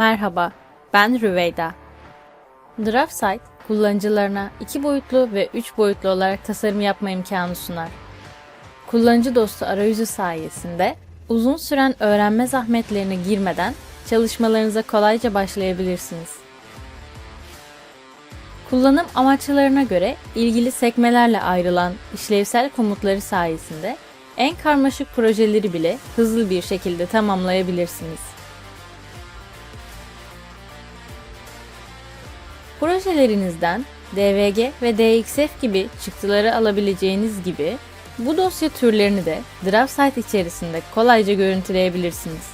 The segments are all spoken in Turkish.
Merhaba, ben Rüveyda. DraftSite, kullanıcılarına iki boyutlu ve üç boyutlu olarak tasarım yapma imkanı sunar. Kullanıcı dostu arayüzü sayesinde uzun süren öğrenme zahmetlerine girmeden çalışmalarınıza kolayca başlayabilirsiniz. Kullanım amaçlarına göre ilgili sekmelerle ayrılan işlevsel komutları sayesinde en karmaşık projeleri bile hızlı bir şekilde tamamlayabilirsiniz. Projelerinizden DVG ve DXF gibi çıktıları alabileceğiniz gibi bu dosya türlerini de DraftSite içerisinde kolayca görüntüleyebilirsiniz.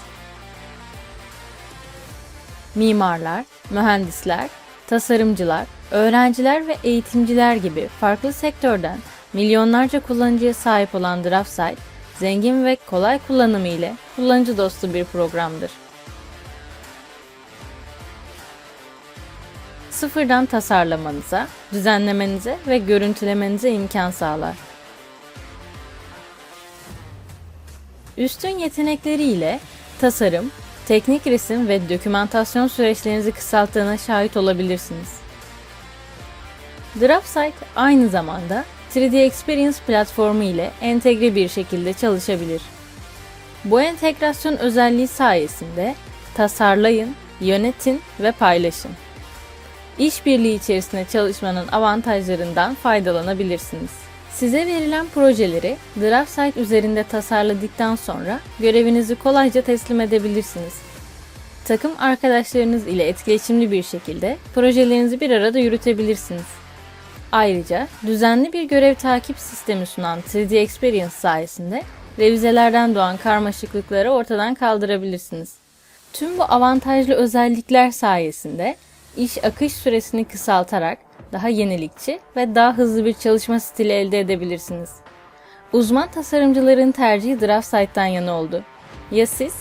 Mimarlar, mühendisler, tasarımcılar, öğrenciler ve eğitimciler gibi farklı sektörden milyonlarca kullanıcıya sahip olan DraftSite, zengin ve kolay kullanımı ile kullanıcı dostu bir programdır. Sıfırdan tasarlamanıza, düzenlemenize ve görüntülemenize imkan sağlar. Üstün yetenekleriyle tasarım, teknik resim ve dokümantasyon süreçlerinizi kısalttığına şahit olabilirsiniz. DraftSite aynı zamanda 3D Experience platformu ile entegre bir şekilde çalışabilir. Bu entegrasyon özelliği sayesinde tasarlayın, yönetin ve paylaşın. İşbirliği içerisinde çalışmanın avantajlarından faydalanabilirsiniz. Size verilen projeleri DraftSite üzerinde tasarladıktan sonra görevinizi kolayca teslim edebilirsiniz. Takım arkadaşlarınız ile etkileşimli bir şekilde projelerinizi bir arada yürütebilirsiniz. Ayrıca düzenli bir görev takip sistemi sunan 3D Experience sayesinde revizelerden doğan karmaşıklıkları ortadan kaldırabilirsiniz. Tüm bu avantajlı özellikler sayesinde iş akış süresini kısaltarak daha yenilikçi ve daha hızlı bir çalışma stili elde edebilirsiniz. Uzman tasarımcıların tercihi DraftSite'dan yana oldu. Ya siz?